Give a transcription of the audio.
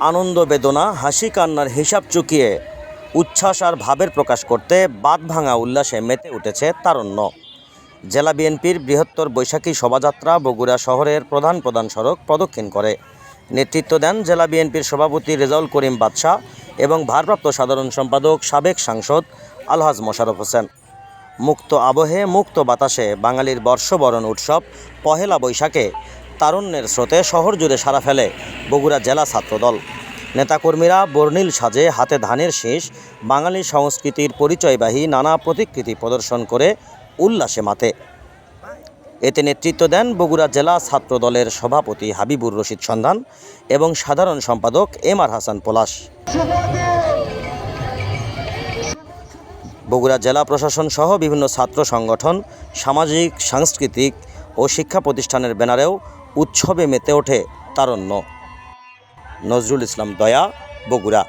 আনন্দ বেদনা, হাসি কান্নার হিসাব চুকিয়ে উচ্ছ্বাস আর ভাবের প্রকাশ করতে বাদ ভাঙা উল্লাসে মেতে উঠেছে তারণ্য। জেলা বিএনপির বৃহত্তর বৈশাখী শোভাযাত্রা বগুড়া শহরের প্রধান প্রধান সড়ক প্রদক্ষিণ করে। নেতৃত্ব দেন জেলা বিএনপির সভাপতি রেজাউল করিম বাদশাহ এবং ভারপ্রাপ্ত সাধারণ সম্পাদক, সাবেক সাংসদ আলহাজ মোশারফ হোসেন। মুক্ত আবহে, মুক্ত বাতাসে বাঙালির বর্ষবরণ উৎসব পহেলা বৈশাখে তারুণ্যের স্রোতে শহর জুড়ে সারা ফেলে বগুড়া জেলা ছাত্রদল। নেতাকর্মীরা বর্ণিল সাজে হাতে ধানের শীষ, বাঙালি সংস্কৃতির পরিচয়বাহী নানা প্রতিকৃতি প্রদর্শন করে উল্লাসে মাতে। এতে নেতৃত্ব দেন বগুড়া জেলা ছাত্রদলের সভাপতি হাবিবুর রশিদ সন্ধান এবং সাধারণ সম্পাদক এম আর হাসান পলাশ। বগুড়া জেলা প্রশাসন সহ বিভিন্ন ছাত্র সংগঠন, সামাজিক, সাংস্কৃতিক ও শিক্ষা প্রতিষ্ঠানের ব্যানারেও উৎসবে মেতে ওঠে তারণ্য। নজরুল ইসলাম দয়া বগুড়া।